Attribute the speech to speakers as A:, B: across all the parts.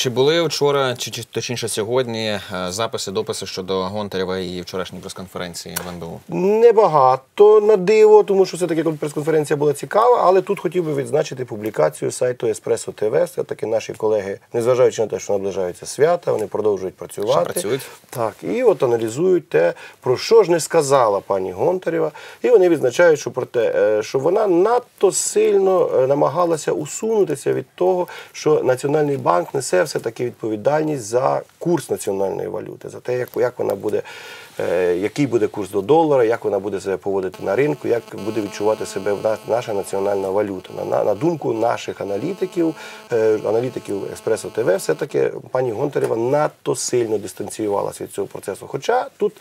A: Чи були вчора, чи чи- точніше сьогодні, е, записи, дописи щодо Гонтарєва і вчорашньої прес-конференції в НБУ?
B: Небагато на диво, тому що все-таки прес-конференція була цікава, але тут хотів би відзначити публікацію сайту Еспресо ТВ. Все таки наші колеги, незважаючи на те, що наближаються свята, вони продовжують працювати.
A: Ще працюють.
B: Так, і от аналізують те, про що ж не сказала пані Гонтарєва. І вони відзначають, що про те, е, що вона надто сильно е, намагалася усунутися від того, що Національний банк несе все-таки відповідальність за курс національної валюти, за те, як, як вона буде. е, Який буде курс до долара, як вона буде себе поводити на ринку, як буде відчувати себе наша національна валюта. На, на, думку наших аналітиків, е, аналітиків Еспресо ТВ, все-таки пані Гонтарєва надто сильно дистанціювалася від цього процесу. Хоча тут,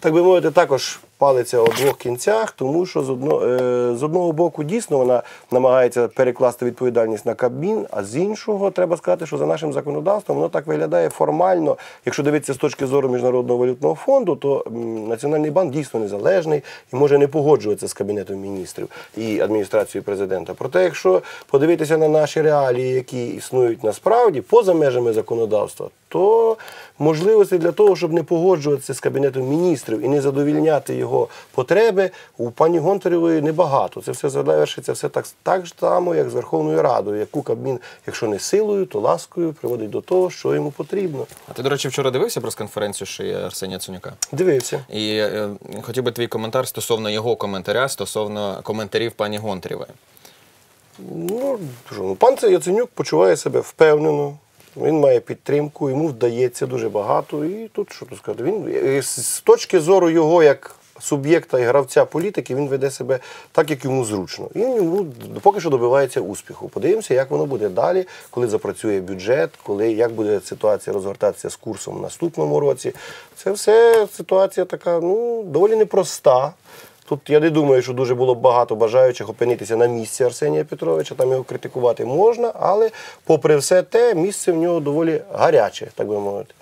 B: так би мовити, також палиться у двох кінцях, тому що з одного, е, з одного боку дійсно вона намагається перекласти відповідальність на Кабмін, а з іншого треба сказати, що за нашим законодавством воно так виглядає формально. Якщо дивитися з точки зору міжнародного валютного фонду, то Національний банк дійсно незалежний і може не погоджуватися з кабінетом міністрів і адміністрацією президента. Проте, якщо подивитися на наші реалії, які існують насправді поза межами законодавства, то можливості для того, щоб не погоджуватися з кабінетом міністрів і не задовільняти його потреби, у пані Гонтаревої небагато. Це все завершиться все так, так ж само, як з Верховною Радою, яку Кабмін, якщо не силою, то ласкою приводить до того, що йому потрібно.
A: А ти, до речі, вчора дивився прес-конференцію ще Арсенія Ценюка?
B: Дивився.
A: І е, хотів би твій коментар стосовно його коментаря, стосовно коментарів пані Гонтарєвої.
B: Ну, що, ну, пан Яценюк почуває себе впевнено. Він має підтримку, йому вдається дуже багато. І тут що тут сказати, він е, з точки зору його як суб'єкта і гравця політики, він веде себе так, як йому зручно. І йому поки що добивається успіху. Подивимося, як воно буде далі, коли запрацює бюджет, коли як буде ситуація розгортатися з курсом в наступному році. Це все ситуація така, ну, доволі непроста. Тут я не думаю, що дуже було багато бажаючих опинитися на місці Арсенія Петровича, там його критикувати можна, але попри все те, місце в нього доволі гаряче, так би мовити.